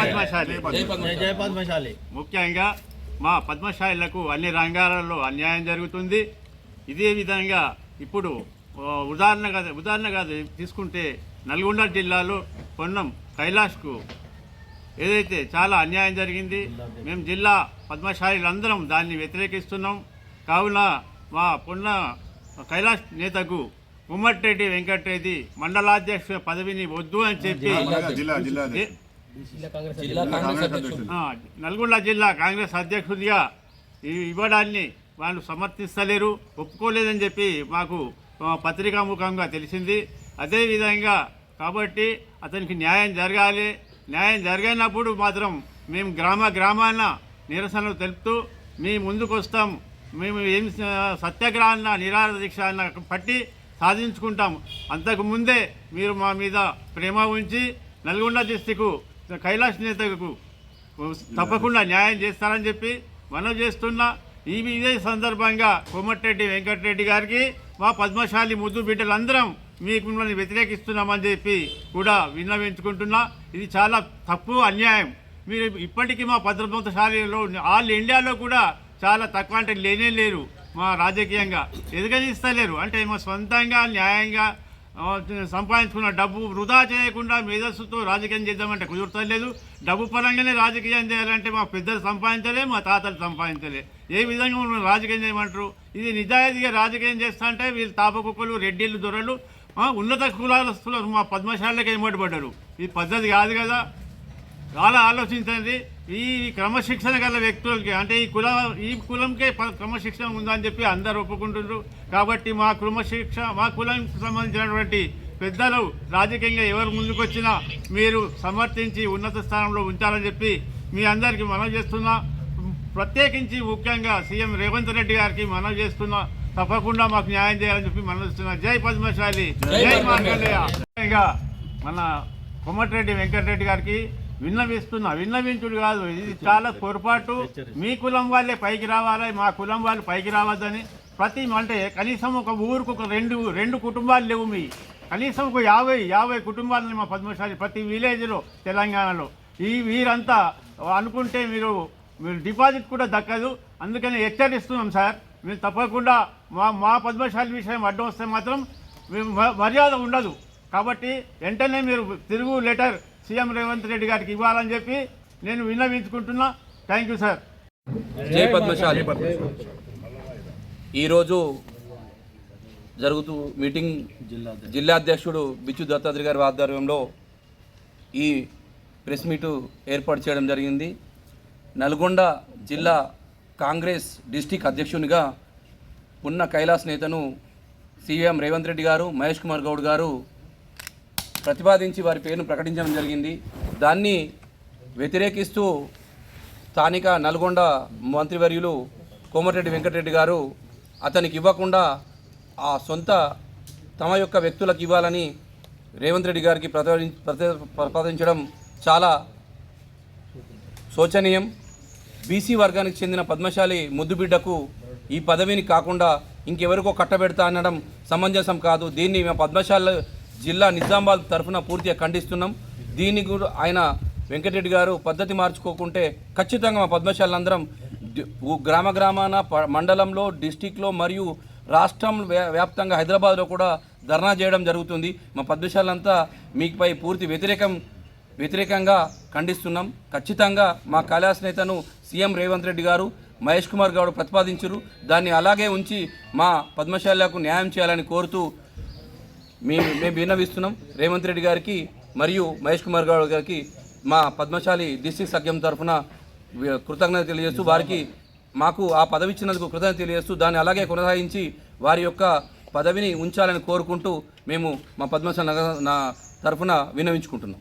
పద్మశాలి. ముఖ్యంగా మా పద్మశాలులకు అన్ని రంగాలలో అన్యాయం జరుగుతుంది. ఇదే విధంగా ఇప్పుడు ఉదాహరణగా ఉదాహరణగా తీసుకుంటే నల్గొండ జిల్లాలో పొన్నం కైలాష్కు ఏదైతే చాలా అన్యాయం జరిగింది మేము జిల్లా పద్మశాలీలందరం దాన్ని వ్యతిరేకిస్తున్నాం. కావున మా పొన్న కైలాష్ నేతకు ఉమ్మటిరెడ్డి వెంకటరెడ్డి మండలాధ్యక్ష పదవిని వద్దు అని చెప్పి జిల్లా జిల్లా ఏ- జిల్లా కాంగ్రెస్ అధ్యక్షుడు. ఆ, నల్గొండ జిల్లా కాంగ్రెస్ అధ్యక్షుడిగా ఈ- ఇవ్వడాన్ని వాళ్ళు సమర్థిస్తలేరు ఒప్పుకోలేదని చెప్పి మాకు పత్రికాముఖంగా తెలిసింది. అదేవిధంగా కాబట్టి అతనికి న్యాయం జరగాలి. న్యాయం జరిగినప్పుడు మాత్రం మేము గ్రామ గ్రామాన నిరసనలు తెలుపుతూ మీ ముందుకు వస్తాం మేము ఏం సత్యాగ్రహాన్న నిరాహార దీక్ష అన్న పట్టి సాధించుకుంటాం. అంతకు ముందే మీరు మా మీద ప్రేమ ఉంచి నల్గొండ డిస్టిక్ కైలాష్ నేతకు తప్పకుండా న్యాయం చేస్తారని చెప్పి మనం చేస్తున్న ఈ ఇదే సందర్భంగా కోమటిరెడ్డి వెంకటరెడ్డి గారికి మా పద్మశాలి ముద్దు బిడ్డలందరం మీకు మిమ్మల్ని వ్యతిరేకిస్తున్నామని చెప్పి కూడా విన్నవించుకుంటున్నా. ఇది చాలా తప్పు అన్యాయం. మీరు ఇప్పటికీ మా పద్మశాలిలో ఆల్ ఇండియాలో కూడా చాలా తక్కువ అంటే లేనే లేరు మా రాజకీయంగా. ఎదగనిస్తలేరు. అంటే మా సొంతంగా న్యాయంగా సంపాదించుకున్న డబ్బు వృధా చేయకుండా మేధస్సుతో రాజకీయం చేద్దామంటే కుదురుతలేదు డబ్బు పరంగానే రాజకీయం చేయాలంటే మా పెద్దలు సంపాదించలే మా తాతలు సంపాదించలే. ఏ విధంగా మనం రాజకీయం చేయమంటారు? ఇది నిజాయితీగా రాజకీయం చేస్తా అంటే వీళ్ళు తాపకుక్కలు రెడ్డిళ్ళు దొరలు ఉన్నత కులాలస్తులు మా పద్మశాలకి ఏమడిపడ్డారు ఈ పద్ధతి కాదు కదా. చాలా ఆలోచించండి. ఈ క్రమశిక్షణ గల వ్యక్తులకి అంటే ఈ కుల ఈ కులంకే క్రమశిక్షణ ఉందని చెప్పి అందరు ఒప్పుకుంటున్నారు కాబట్టి మా క్రమశిక్ష మా కులానికి సంబంధించినటువంటి పెద్దలు రాజకీయంగా ఎవరు ముందుకొచ్చినా మీరు సమర్థించి ఉన్నత స్థానంలో ఉంచాలని చెప్పి మీ అందరికీ మనవి చేస్తున్నా. ప్రత్యేకించి ముఖ్యంగా సీఎం రేవంత్ రెడ్డి గారికి మనవి చేస్తున్నా. తప్పకుండా మాకు న్యాయం చేయాలని చెప్పి మనవి చేస్తున్నా. జై పద్మశాలి. జై ముఖ్యంగా మన కొమ్మటిరెడ్డి వెంకటరెడ్డి గారికి విన్నవిస్తున్నా విన్నవించుడు కాదు. ఇది చాలా పొరపాటు. మీ కులం వాళ్ళే పైకి రావాలి మా కులం వాళ్ళు పైకి రావద్దని. ప్రతి అంటే కనీసం ఒక ఊరికి ఒక రెండు రెండు కుటుంబాలు లేవు మీ. కనీసం ఒక యాభై యాభై కుటుంబాలని మా పద్మశాలి ప్రతి విలేజ్లో తెలంగాణలో. ఈ వీరంతా అనుకుంటే మీరు మీరు డిపాజిట్ కూడా దక్కదు. అందుకని హెచ్చరిస్తున్నాం సార్. మీరు తప్పకుండా మా మా పద్మశాలి విషయం అడ్డం వస్తే మాత్రం మర్యాద ఉండదు. కాబట్టి వెంటనే మీరు తిరుగు లెటర్ సీఎం రేవంత్ రెడ్డి గారికి ఇవ్వాలని చెప్పి నేను విన్నవించుకుంటున్నా. థ్యాంక్ యూ సార్ జై పద్మశాలి. ఈరోజు జరుగుతూ మీటింగ్ జిల్లా అధ్యక్షుడు బిచ్చు దత్తాత్రి గారి ఆధ్వర్యంలో ఈ ప్రెస్ మీటు ఏర్పాటు చేయడం జరిగింది. నల్గొండ జిల్లా కాంగ్రెస్ డిస్టిక్ అధ్యక్షునిగా ఉన్న కైలాస్ నేతను సీఎం రేవంత్ రెడ్డి గారు మహేష్ కుమార్ గౌడ్ గారు ప్రతిపాదించి వారి పేరును ప్రకటించడం జరిగింది. దాన్ని వ్యతిరేకిస్తూ స్థానిక నల్గొండ మంత్రివర్యులు కోమటిరెడ్డి వెంకటరెడ్డి గారు అతనికి ఇవ్వకుండా ఆ సొంత తమ యొక్క వ్యక్తులకు ఇవ్వాలని రేవంత్ రెడ్డి గారికి ప్రతి- ప్రతిపాదించడం చాలా శోచనీయం. బీసీ వర్గానికి చెందిన పద్మశాలి ముద్దుబిడ్డకు ఈ పదవిని కాకుండా ఇంకెవరికో కట్టబెడతా అనడం సమంజసం కాదు. దీన్ని మేము పద్మశాల జిల్లా నిజామాబాద్ తరఫున పూర్తిగా ఖండిస్తున్నాం. దీని కూడా ఆయన వెంకటరెడ్డి గారు పద్ధతి మార్చుకోకుంటే ఖచ్చితంగా మా పద్మశాలందరం గ్రామ గ్రామాన ప- మండలంలో డిస్టిక్లో మరియు రాష్ట్రం వ్యా- వ్యాప్తంగా హైదరాబాద్లో కూడా ధర్నా చేయడం జరుగుతుంది. మా పద్మశాలంతా మీపై పూర్తి వ్యతిరేకం వ్యతిరేకంగా ఖండిస్తున్నాం. ఖచ్చితంగా మా కైలాస్ నేతను సీఎం రేవంత్ రెడ్డి గారు మహేష్ కుమార్ గౌడ్ ప్రతిపాదించరు. దాన్ని అలాగే ఉంచి మా పద్మశాలకు న్యాయం చేయాలని కోరుతూ మేము మేము విన్నవిస్తున్నాం రేవంత్ రెడ్డి గారికి మరియు మహేష్ కుమార్ గౌడ్ గారికి మా పద్మశాలి డిస్టిక్ సఖ్యం తరఫున కృతజ్ఞత తెలియజేస్తూ వారికి మాకు ఆ పదవి ఇచ్చినందుకు కృతజ్ఞత తెలియజేస్తూ దాన్ని అలాగే కొనసాగించి వారి యొక్క పదవిని ఉంచాలని కోరుకుంటూ మేము మా పద్మశాలి నగర నా తరఫున విన్నవించుకుంటున్నాం.